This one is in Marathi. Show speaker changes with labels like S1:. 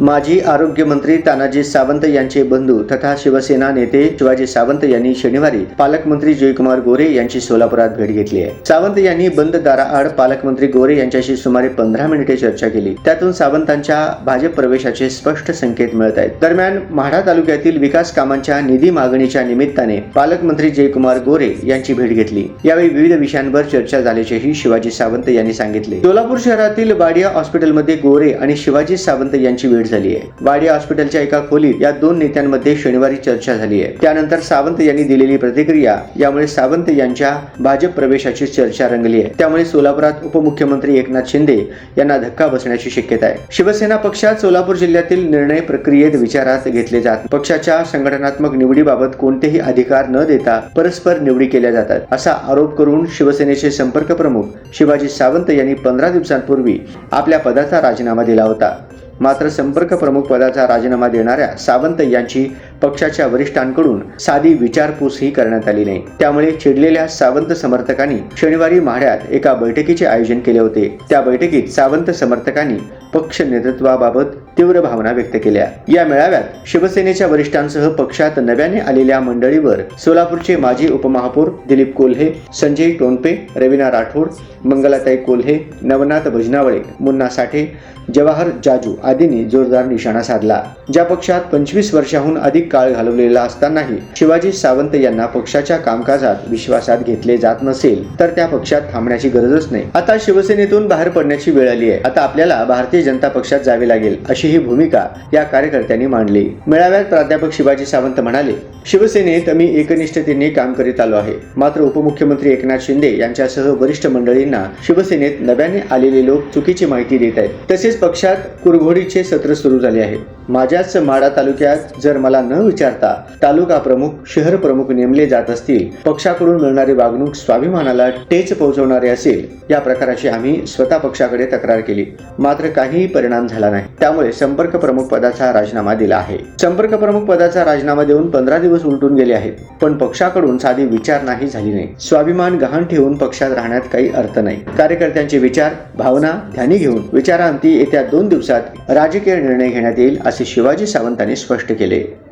S1: माजी आरोग्यमंत्री तानाजी सावंत यांचे बंधू तथा शिवसेना नेते शिवाजी सावंत यांनी शनिवारी पालकमंत्री जयकुमार गोरे यांची सोलापुरात भेट घेतली आहे. सावंत यांनी बंद दाराआड पालकमंत्री गोरे यांच्याशी सुमारे पंधरा मिनिटे चर्चा केली. त्यातून सावंतांच्या भाजप प्रवेशाचे स्पष्ट संकेत मिळत आहेत. दरम्यान म्हाडा तालुक्यातील विकास कामांच्या निधी मागणीच्या निमित्ताने पालकमंत्री जयकुमार गोरे यांची भेट घेतली. यावेळी विविध विषयांवर चर्चा झाल्याचेही शिवाजी सावंत यांनी सांगितले. सोलापूर शहरातील वाडिया हॉस्पिटलमध्ये गोरे आणि शिवाजी सावंत यांची भेट झाली आहे. वाडी हॉस्पिटलच्या एका खोलीत या दोन नेत्यांमध्ये शनिवारी चर्चा झाली आहे. त्यानंतर सावंत यांनी दिलेली प्रतिक्रिया यामुळे सावंत यांच्या भाजप प्रवेशाची चर्चा रंगली आहे. त्यामुळे सोलापुरात उपमुख्यमंत्री एकनाथ शिंदे यांना धक्का बसण्याची शक्यता आहे. शिवसेना पक्षात सोलापूर जिल्ह्यातील निर्णय प्रक्रियेत विचारात घेतले जात पक्षाच्या संघटनात्मक निवडीबाबत कोणतेही अधिकार न देता परस्पर निवडी केल्या जातात असा आरोप करून शिवसेनेचे संपर्क प्रमुख शिवाजी सावंत यांनी पंधरा दिवसांपूर्वी आपल्या पदाचा राजीनामा दिला होता. मात्र संपर्क प्रमुख पदाचा राजीनामा देणाऱ्या सावंत यांची पक्षाच्या वरिष्ठांकडून साधी विचारपूसही करण्यात आली नाही. त्यामुळे चिडलेल्या सावंत समर्थकांनी शनिवारी माढ्यात एका बैठकीचे आयोजन केले होते. त्या बैठकीत सावंत समर्थकांनी पक्ष नेतृत्वाबाबत तीव्र भावना व्यक्त केल्या. या मेळाव्यात शिवसेनेच्या वरिष्ठांसह पक्षात नव्याने आलेल्या मंडळीवर सोलापूरचे माजी उपमहापौर दिलीप कोल्हे संजय टोनपे रवीना राठोड मंगलाताई कोल्हे नवनाथ भजनावळे मुन्ना साठे जवाहर जाजू आदींनी जोरदार निशाणा साधला. ज्या पक्षात पंचवीस वर्षाहून अधिक काळ घालवलेला असतानाही शिवाजी सावंत यांना पक्षाच्या कामकाजात विश्वासात घेतले जात नसेल तर त्या पक्षात थांबण्याची गरजच नाही. आता शिवसेनेतून बाहेर पडण्याची वेळ आली आहे. आता आपल्याला भारतीय जनता पक्षात जावे लागेल अशी ही भूमिका या कार्यकर्त्यांनी मांडली. मेळाव्यात प्राध्यापक शिवाजी सावंत म्हणाले शिवसेनेत मी एकनिष्ठतेने काम करीत आलो आहे. मात्र उपमुख्यमंत्री एकनाथ शिंदे यांच्यासह वरिष्ठ मंडळींना शिवसेनेत नव्याने आलेले लोक चुकीची माहिती देत आहेत. तसेच पक्षात कुरघोडीचे सत्र सुरू झाले आहे. माझ्याच माडा तालुक्यात जर मला न न विचारता तालुका प्रमुख शहर प्रमुख नेमले जात असतील. पक्षाकडून मिळणारी वागणूक स्वाभिमानाला टेच पोहोचवणारे असेल या प्रकाराची आम्ही स्वतः पक्षाकडे तक्रार केली. मात्र काहीही परिणाम झाला नाही. त्यामुळे संपर्क प्रमुख पदाचा राजीनामा दिला आहे. संपर्क प्रमुख पदाचा राजीनामा देऊन पंधरा दिवस उलटून गेले आहेत. पण पक्षाकडून साधी विचार नाही झाली नाही. स्वाभिमान गहाण ठेवून पक्षात राहण्यात काही अर्थ नाही. कार्यकर्त्यांचे विचार भावना ध्यानी घेऊन विचारांती येत्या दोन दिवसात राजकीय निर्णय घेण्यात येईल असे शिवाजी सावंतांनी स्पष्ट केले.